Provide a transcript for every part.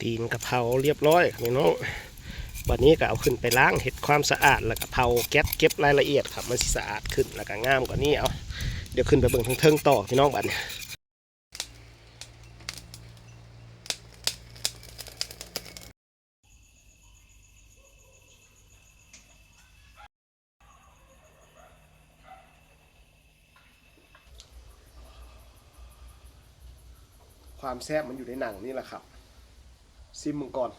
ตีนกะเพราเรียบร้อยพี่น้องวันนี้ก็เอาขึ้นไปล้างเห็ดความสะอาดแล้วก็เผาแก๊สเก็บรายละเอียดครับมันสะอาดขึ้นแล้วก็งามกว่านี้เอาเดี๋ยวขึ้นไปเบิ่งทงเทิงต่อพี่น้องบัดนี้ความแซ่บมันอยู่ในหนังนี่แหละครับ ซิมมึงก่อน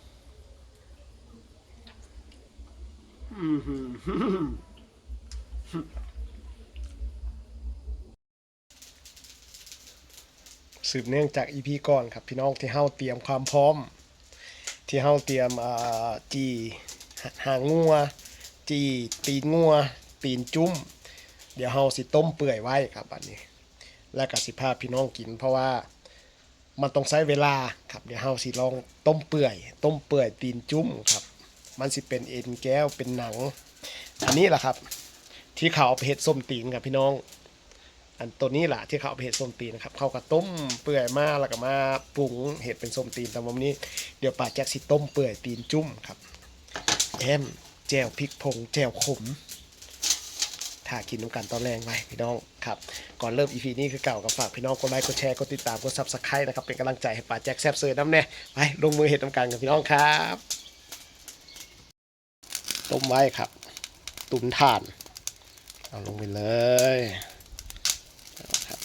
สืบเนื่องจากอีพีก่อนครับ พี่น้องที่เฮาเตรียมความพร้อม ที่เฮาเตรียมจีหางงัว จีตีนงัวตีนจุ้ม เดี๋ยวเฮาสิต้มเปื่อยไว้ครับอันนี้ และกับสิภาพพี่น้องกินเพราะว่า มันต้องใช้เวลาครับเดี๋ยวเฮาสิลองต้มเปื่อย ต้มเปื่อยตีนจุ้มครับ มันสิเป็นเอ็นแก้วเป็นหนัง อันนี้แหละครับ ที่เขาเอาไปเห็ดส้มตีนครับพี่น้อง อันตัวนี้แหละที่เขาเอาไปเห็ดส้มตีนครับเขาก็ต้มเปื่อยมาแล้วก็มาปรุงเห็ดเป็นส้มตีนแต่วันนี้เดี๋ยวป้าแจ็คสิต้มเปื่อยตีนจุ้มครับแอมแจ่วพริกผงแจ่วขม ถ้ากินน้ำกันตอนแรงไว้พี่น้องครับก่อนเริ่มอีพีนี้คือเก่ากับฝากพี่น้องกดไลค์กดแชร์กดติดตามกดซับสไครต์นะครับเป็นกำลังใจให้ป้าแจ็คแซบเซอร์น้ำแน่ไปลงมือเห็ดน้ำกันกับพี่น้องครับต้มไว้ครับ ตุนถ่านเอาลงไปเลยครับ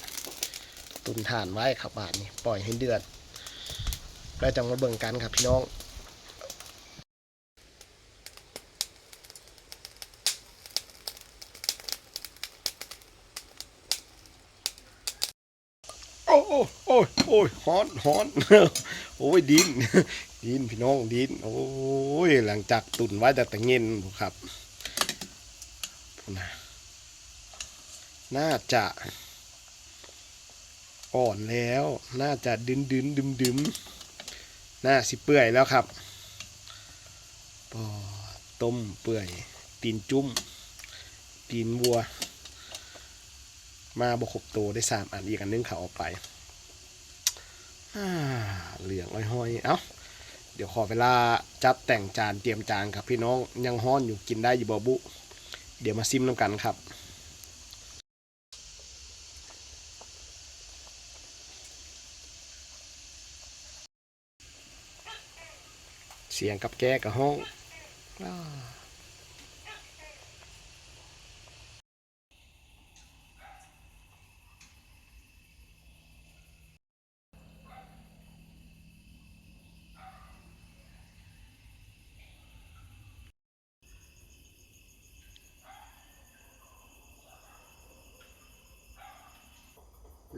ตุนถ่านไว้ครับบาทนี้ปล่อยให้เดือดแล้วจังมาเบิ่งกันครับพี่น้อง อ้โอ้โอ้ยโอ้ยฮ้อนฮ้อนโอ้ยดิน ดินพี่น้องดิน โอ้ยหลังจากตุนไว้แต่แต่เงินครับนะน่าจะอ่อนแล้ว น่าจะดึนดึนดึมดึมน่าสิเปื่อยแล้วครับต้มเปื่อย ตีนจุ้ม ตีนวัว มาบกครบโตวได้สามอันอีกอันนึงเขาเอาไปเหลืองห้อยๆ เอ้า เดี๋ยวขอเวลาจับแต่งจานเตรียมจานครับพี่น้องยังฮ้อนอยู่กินได้อยู่บอบุ เดี๋ยวมาซิมน้ำกันครับเสียงกับแก้กับห้อง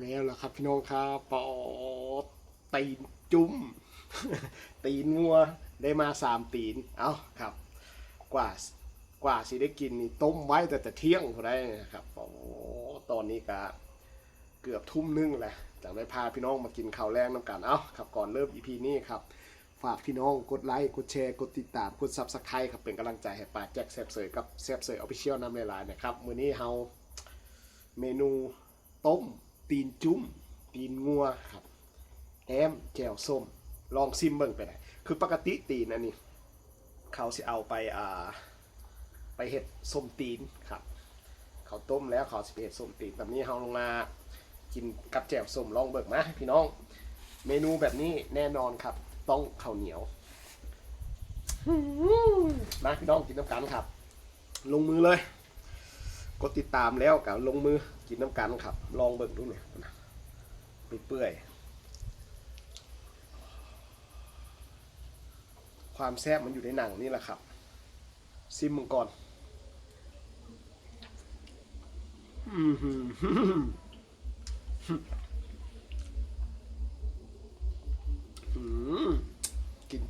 แล้วล่ะครับพี่น้องครับปอตีนจุ้ม ตีนงัวได้มาสามตีน เอาครับ กว่ากว่าสิได้กินนี่ต้มไว้แต่แต่เที่ยงพอได้นะครับโอ้ตอนนี้ก็เกือบทุ่มหนึงแหละจากได้พาพี่น้องมากินข้าวแรงน้ำกัน เอาครับก่อนเริ่มอีพีนี้ครับ ฝากพี่น้องกดไลค์ กดแชร์ กดติดตาม กดซับสไครต์ครับเป็นกำลังใจให้ป้าแจ็คแซบเสยกับแซบเสยออฟฟิเชียลน้ำลายๆนะครับ มื้อนี้เฮาเมนูต้ม ตีนจุ้ม ตีนงัวครับแอมแจ่วส้ม ลองซิมเบิ่งไปได้คือปกติตีนอันนี้ เขาสิเอาไปอ่าไปเห็ดส้มตีนครับ เขาต้มแล้วเขาสิไปเห็ดส้มตีนแบบนี้เฮาลงมากินกับแจ่วส้มลองเบิ่งมาพี่น้อง เมนูแบบนี้แน่นอนครับ ต้องข้าวเหนียวมาพี่น้องกินน้ำกันครับ ลงมือเลย กดติดตามแล้วกับลงมือ กินน้ำกันครับ ลองเบิ่งดูหน่ยเปื่อยๆความแซ่บมันอยู่ในหนังนี่แหละครับ ซิมมึงก่อนอื้อหือหือกิน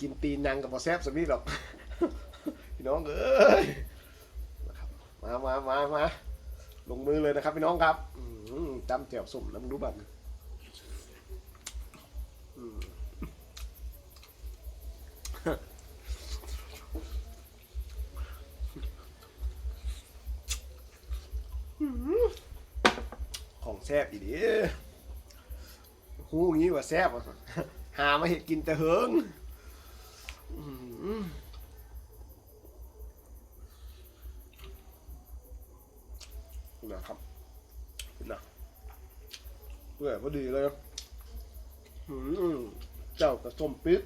กินตีนนางกับพอแซ่บสักนิดหรอก พี่น้องเอ้ยมามามามา ลงมือเลยนะครับพี่น้องครับอืมจำแจ่วสุ่มแล้วมึงรู้บัตรของแซ่บอีดีหูงี้ว่าแซ่บอะหามาเห็ดกินแต่เฮิง นะครับนะเพื่อพอดีเลยอืมเจ้ากระส้มปิด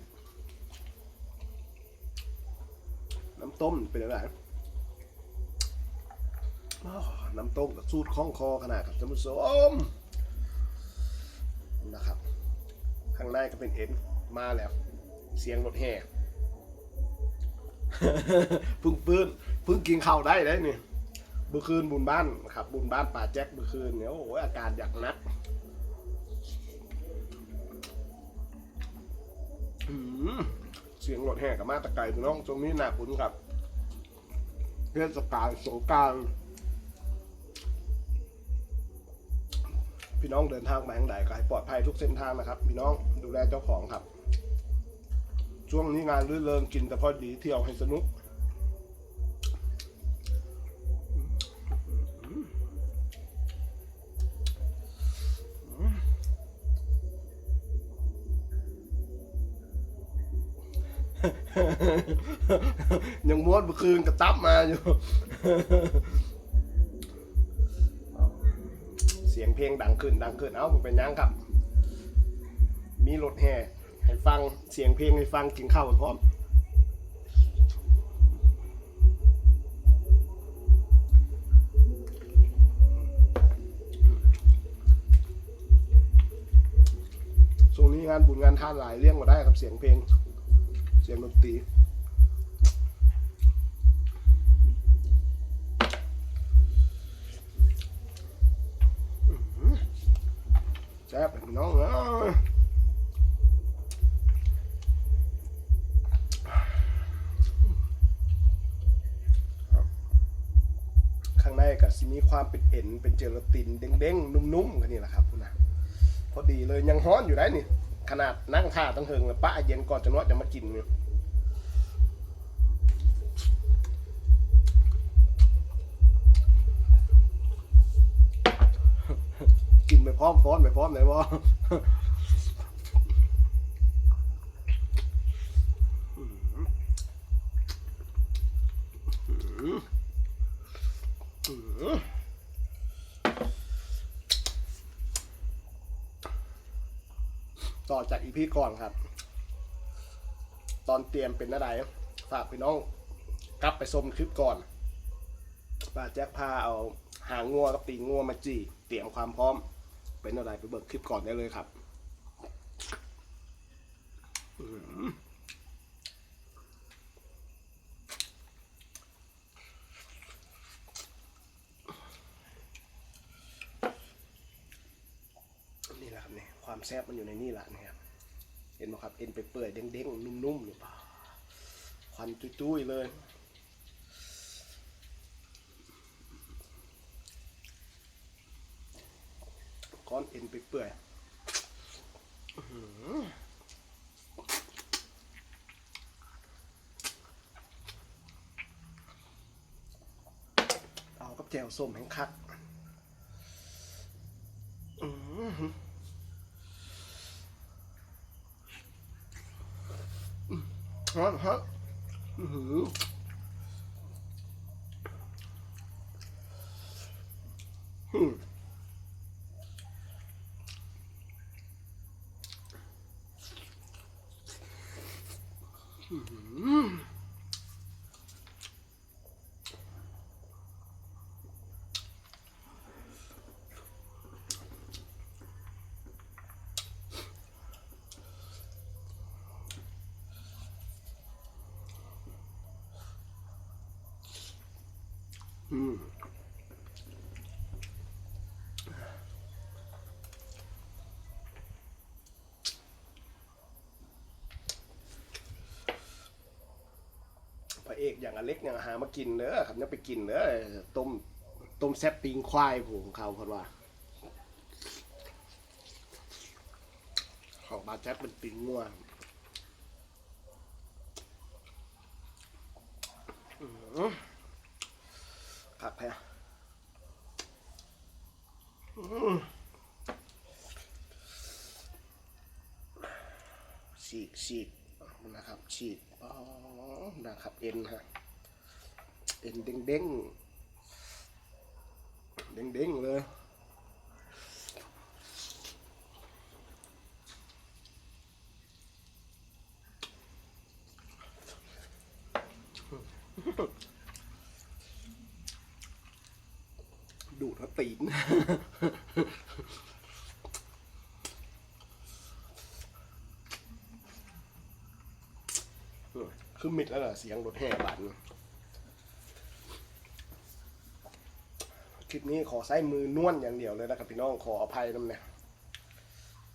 น้ำต้มเป็นยังไงน้ำต้มกับสูตรคล้องคอขนาดครับท่านผู้ชมนะครับ ข้างในก็เป็นเอ็นมาแล้ว เสียงรถแห่พึ่งปื้นพึ่งกินข้าวได้ได้นี่ มื่อคืนบุญบ้านครับ บุญบ้านป่าแจ็คเมื่อคืนเนี่ยโอ้โหอาการอยากนักเสียงรถแห่กับมาตะไกพี่น้องตรงนี้หนาปุนครับเทศกาลสงการพี่น้องเดินทางมาทางใดก็ให้ปลอดภัยทุกเส้นทางนะครับ พี่น้องดูแลเจ้าของครับ ช่วงนี้งานรื่นเริงกินแต่พอดีเที่ยวให้สนุก ยังม้วนเมื่อคืนกระตับมาอยู่ เสียงเพลงดังขึ้นดังขึ้น เอ้ามันเป็นยังครับ มีรถแห่ให้ฟังเสียงเพลงให้ฟังกินข้าวพร้อมช่วงนี้งานบุญงานท่านหลายเรื่องมาได้ครับเสียงเพลง เสียงดนตรีแซ่บน้องเอ้ยครับข้างในก็สิมีความเป็นเอ็นเป็นเจลาตินเด้งๆ นุ่มๆกันนี่แหละครับคุณนะพอดีเลยยังฮ้อนอยู่ได้นี่ ขนาดนั่งท่าตั้งเฮิงเลยป้าเย็นก่อนจะนวดจะมากินเนี่ยกินไปพร้อมฟ้อนไปพร้อมไหนวะ ต่อจากอีพีก่อนครับ ตอนเตรียมเป็นอะไรฝากพี่น้องกลับไปชมคลิปก่อนป้าแจ็คพาเอาหางงัวกับตีงัวมาจีเตรียมความพร้อม เป็นอะไรไปเบิกคลิปก่อนได้เลยครับอื้อหือนี่แหละ ความแซ่บมันอยู่ในนี่แหละนี่ยครับ เห็นไหมครับ เอ็นไปเปื่อยๆเด้งๆ นุ่มๆเนี่ยป่าควันจุ้ยๆเลย ก้อนเอ็นไปเปื่อยๆเอากับแจวส้มแห้งคักอื้อหือ ฮะฮะอื้อหือมอื้อหืออืม พระเอกอย่างอเล็กอย่างหามากินเด้อครับเนี่ยไปกินเด้อต้มต้มแซ่บปิงควายผมเขาเพราะว่าของบาแจ๊บเป็นปิงงัวอือ ฉีกฉีกนะครับฉีกอ๋อนะครับเอ็นฮะเอ็นเด้งเด้งเด้งเด้งเลยดูดเขาตีน คือมิดแล้วล่ะเสียงรถแห่บันคลิปนี้ขอใช้มือนวลอย่างเดียวเลยนะครับพี่น้องขออภัยน้ำเนี่ย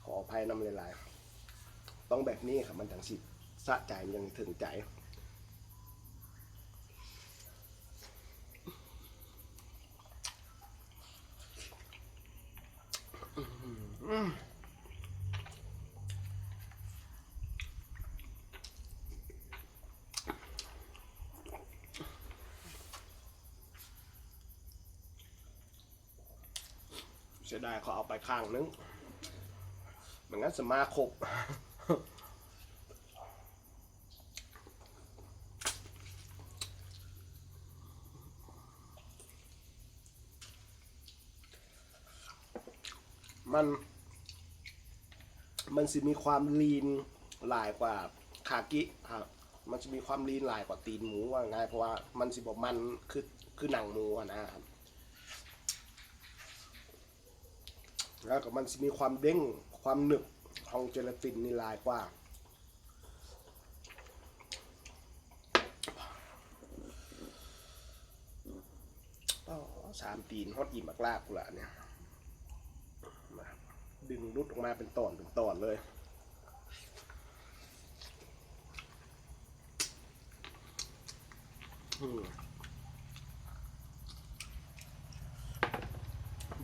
ขออภัยน้ำหลายๆต้องแบบนี้ครับมันจังสิสะใจมันยังถึงใจ เขาเอาไปข้างนึงไมันงั้นสมาคบมัน มันสิมีความลีนหลายกว่าคากิครับมันจะมีความลีนหลายกว่าตีนหมูว่าง่ายเพราะว่ามันสิบอกมันคือคือหนังหมูนะครับ แล้วก็มันจะมีความเด้งความหนึบของเจลาตินนี่หลายกว่าอ๋อสามตีนฮอดอิ่มมากลากกูละเนี่ยมาดึงรุดออกมาเป็นตอนเป็นตอนเลยอืม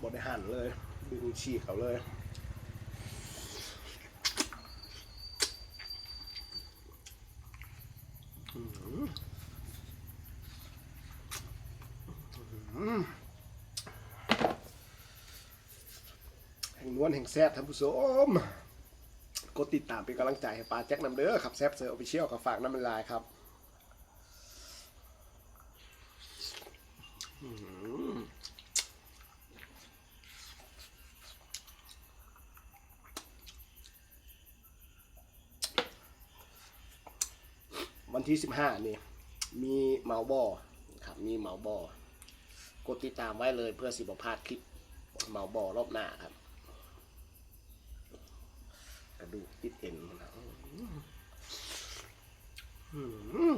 บไดหันเลย ดึงฉีกเขาเลยแห่งนวลแห่งแซ่บท่านผู้ชมกดติดตามเป็นกำลังใจให้ปาแจ็คนำเด้อครับแซ่บเซอร์ออฟฟิเชียลกับฝากน้ำมันลายครับ วันที่สิบห้านี่ มีเหมาบอครับ มีเหมาบอกดติดตามไว้เลยเพื่อสิบพลาดคลิปเหมาบอรอบหน้าครับ กระดูกติดเอ็นนะอืม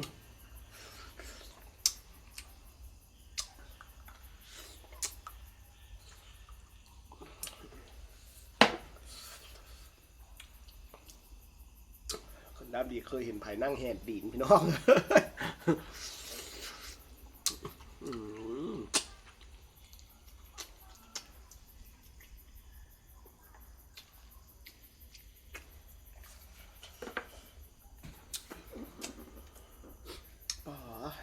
คน ดับดีเคยเห็นไผ่นั่งแหนดีนพี่น้อง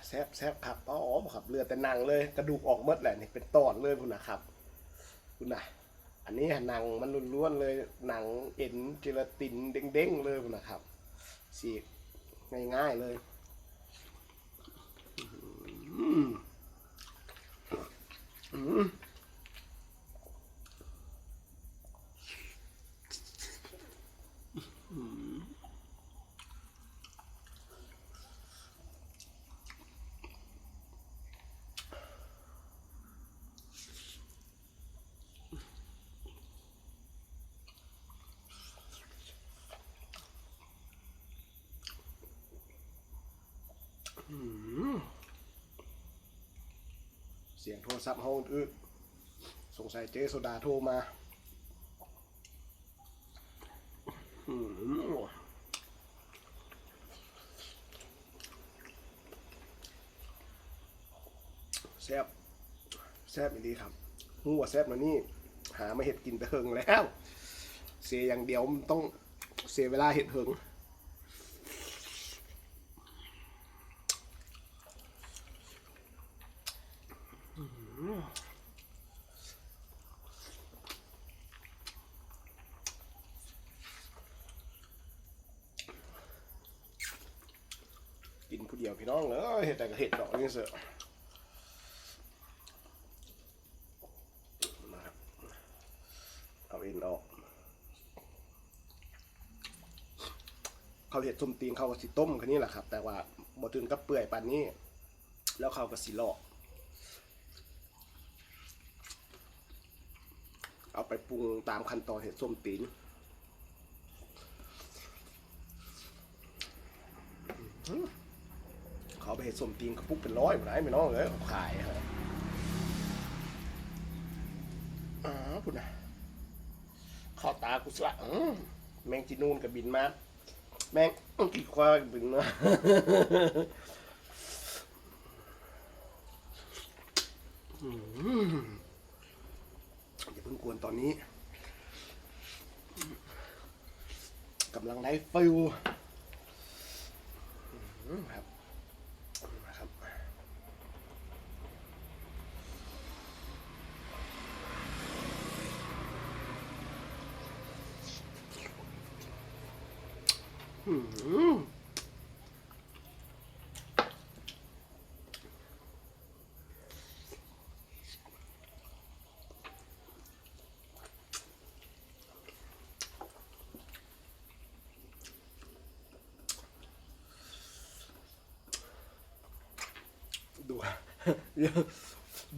แซบแซบครับอ๋อครับเลือแต่นังเลย กระดูกออกหมดแหละนี่เป็นตอนเลยคุณนะครับ คุณนะอันนี้หนังมันล้วนๆเลยหนังเอ็นเจลาตินเด้งๆเลยคุณนะครับ สีกง่ายๆเลยอืมอืมเสียงโทร ศัพท์ห้องอื่นสงสัยเจ๊โซดาโทรมาอืมแซบแซบอีดีครับหัวแซบมานี่ หามาเห็ดกินแต่เฮิงแล้ว เสียอย่างเดียวมันต้องเสียเวลาเห็ดเฮิง เดียวพี่น้องเลยเห็ดแต่ก็เห็ดดอกนี่เสือะนะครับเอาเอ็นออกเขาเห็ดส้มตีนเขาก็สิต้มคันนี้แหละครับ แต่ว่าบ่ถึงกับเปื่อยปานนี้ แล้วเขาก็สิลอกเอาไปปรุงตามขั้นตอนเห็ดส้มตีนอื้อเขาไปเห็ด ส้มตีนกระปุกเป็นร้อยหมดไหนไม่น้องเลยเขาขายฮะอ๋อพุ่นนะเข้าตากูสละอื้อแมงจีนูนกับบินมา แม่งกี่ควายบินมาอืมอย่าเพิ่งกวนตอนนี้กำลังได้ฟิลอืมครับนะครับ ดู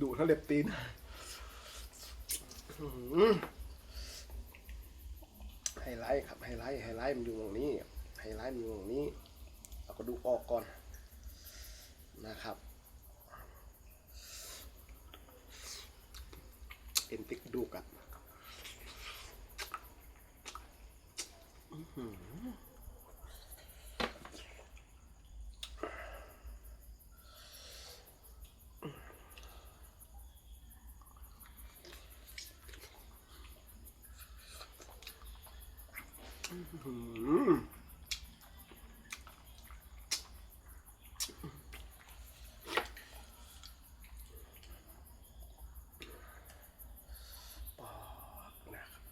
ดูเท่าเล็บตีนไฮไลท์ครับไฮไลท์ไฮไลท์มันอยู่ตรงนี้ ฮไลท์มันอยู่ตรงนี้เอากระดูกออกก่อนนะครับเอ็นติกดูกอะอืมปอกนะครับ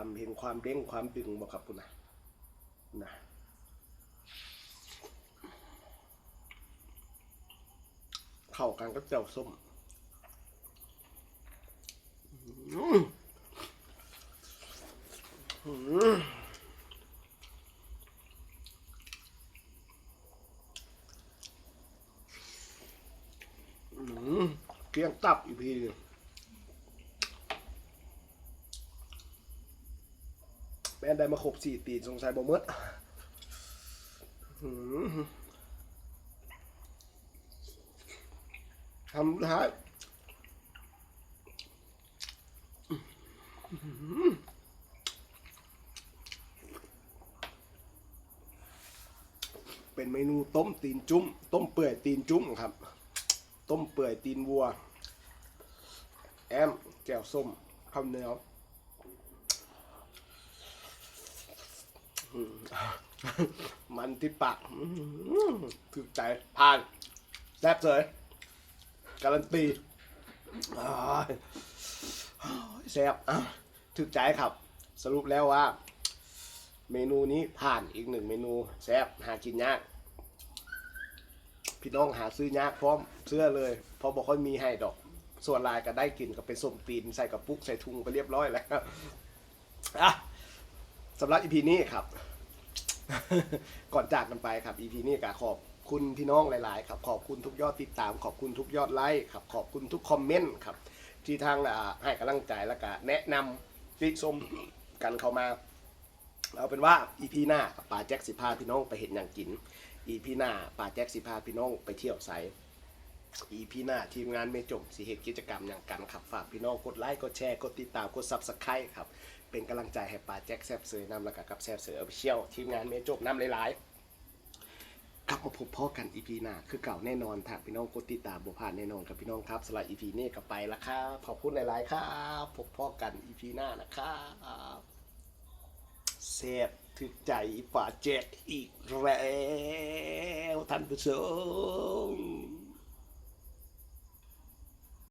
ความเห็นความเด้งความดึงบอกครับคุณนะนะเข้ากันก็เจ้าส้มอืมเกียงตับอีกทีนึงแม่ นได้มาครบสี่ตีนสงสัยบ่เมดอืมทำท้ายเป็นเมนูต้มตีนจุ้ม ต้มเปื่อยตีนจุ้มครับ ต้มเปื่อยตีนวัว แอมแจ่วส้มข้าวเหนียว มันที่ปากถือหือถูกใจผ่านแซ่บเลยการันตีแซ่บถูกใจครับ สรุปแล้วว่า เมนูนี้ผ่านอีกหนึ่งเมนูแซ่บหากินยากพี่น้องหาซื้อยากพร้อมเสื้อเลย เพราะบอกค่อยมีให้ดอก ส่วนลายก็ได้กินก็เป็นส้มตีนใส่กระปุกใส่ถุงก็เรียบร้อยแล้วอะสำหรับอีพีนี้ครับ ก่อนจากกันไปครับ EP นี้ก็ขอบคุณพี่น้องหลาย ๆ ครับ ขอบคุณทุกยอดติดตาม ขอบคุณทุกยอดไลค์ครับ ขอบคุณทุกคอมเมนต์ครับ ที่ทางอ่าให้กำลังใจแล้วก็แนะนำติชมกันเข้ามา เอาเป็นว่า EP หน้าป่าแจ็คสิพาพี่น้องไปเห็นอย่างกิน EP หน้าป่าแจ็คสิพาพี่น้องไปเที่ยวไซ EP หน้าทีมงานไม่จบสิเหตุกิจกรรมอย่างกันครับฝากพี่น้องกดไลค์กดแชร์กดติดตามกด Subscribe ครับ เป็นกำลังใจให้ป่าแจ็คแซบเซยนำแล้วก็กับแซบเซยเอาไปเชี่ยวทีมงานเมจบน้ำหลายๆกลับมาพบพ่อกัน EP หน้าคือเก่าแน่นอนถ้าพี่น้องกดติดตามบ่ผ่านแน่นอนครับพี่น้องครับสำหรับ EP นี้ก็ไปละครับขอบคุณหลายๆครับพบพ่อกัน EP หน้านะครับเซฟถึกใจป่าแจ็คอีกแล้วท่านผู้ชม